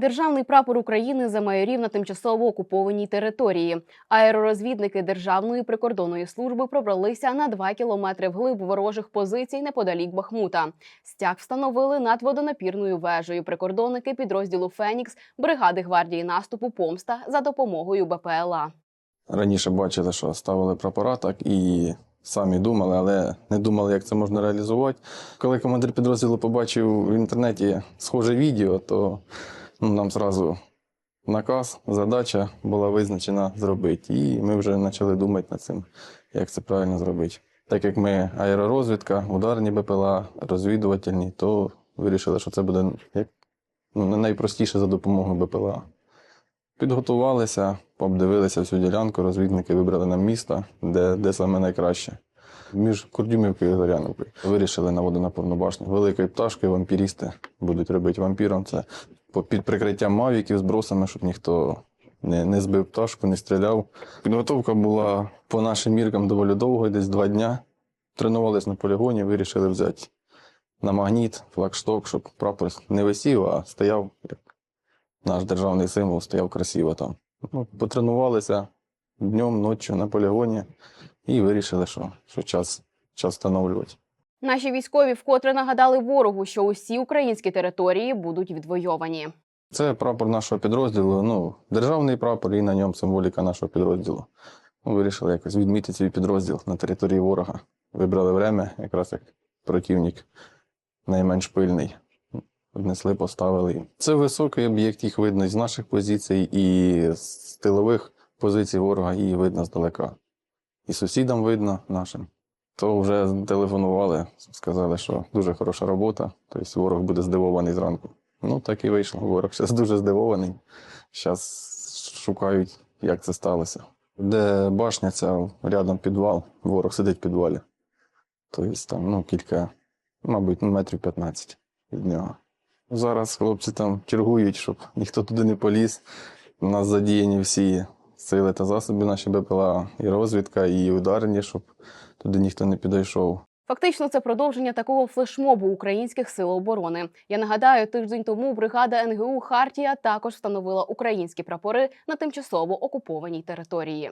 Державний прапор України замайорів на тимчасово окупованій території. Аеророзвідники Державної прикордонної служби пробралися на 2 кілометри вглиб ворожих позицій неподалік Бахмута. Стяг встановили над водонапірною вежею. Прикордонники підрозділу Фенікс бригади гвардії наступу Помста за допомогою БПЛА. Раніше бачили, що ставили прапора так і самі думали, але не думали, як це можна реалізувати. Коли командир підрозділу побачив в інтернеті схоже відео, то нам зразу наказ, задача була визначена зробити. І ми вже почали думати над цим, як це правильно зробити. Так як ми аеророзвідка, ударні БПЛА, розвідувальні, то вирішили, що це буде як ну, найпростіше за допомогою БПЛА. Підготувалися, обдивилися всю ділянку, розвідники вибрали нам місто, де, де саме найкраще. Між Курдюмівкою і Зоряновкою. Вирішили на водонапорну башню. Великою пташкою вампірісти будуть робити вампіром. Це під прикриттям мавіків з бросами, щоб ніхто не, не збив пташку, не стріляв. Підготовка була по нашим міркам доволі довгою, десь два дня. Тренувалися на полігоні, вирішили взяти на магніт, флагшток, щоб прапор не висів, а стояв як наш державний символ стояв красиво там. Ну, потренувалися днем, ночі на полігоні і вирішили, що, що час, час встановлювати. Наші військові вкотре нагадали ворогу, що усі українські території будуть відвойовані. Це прапор нашого підрозділу, ну, державний прапор і на ньому символіка нашого підрозділу. Ну, вирішили якось відмітити свій підрозділ на території ворога. Вибрали время, якраз як противник найменш пильний. Однесли, поставили. Це високий об'єкт, їх видно з наших позицій, і з тилових позицій ворога її видно здалека. І сусідам видно нашим. То вже телефонували, сказали, що дуже хороша робота, тобто ворог буде здивований зранку. Ну, так і вийшло. Ворог зараз дуже здивований. Зараз шукають, як це сталося. Де башня ця, рядом підвал, ворог сидить в підвалі. Тобто там ну, кілька, мабуть, метрів 15 від нього. Зараз хлопці там чергують, щоб ніхто туди не поліз. У нас задіяні всі сили та засоби наші БПЛА, і розвідка, і ударні, щоб туди ніхто не підійшов. Фактично, це продовження такого флешмобу українських сил оборони. Я нагадаю, тиждень тому бригада НГУ Хартія також встановила українські прапори на тимчасово окупованій території.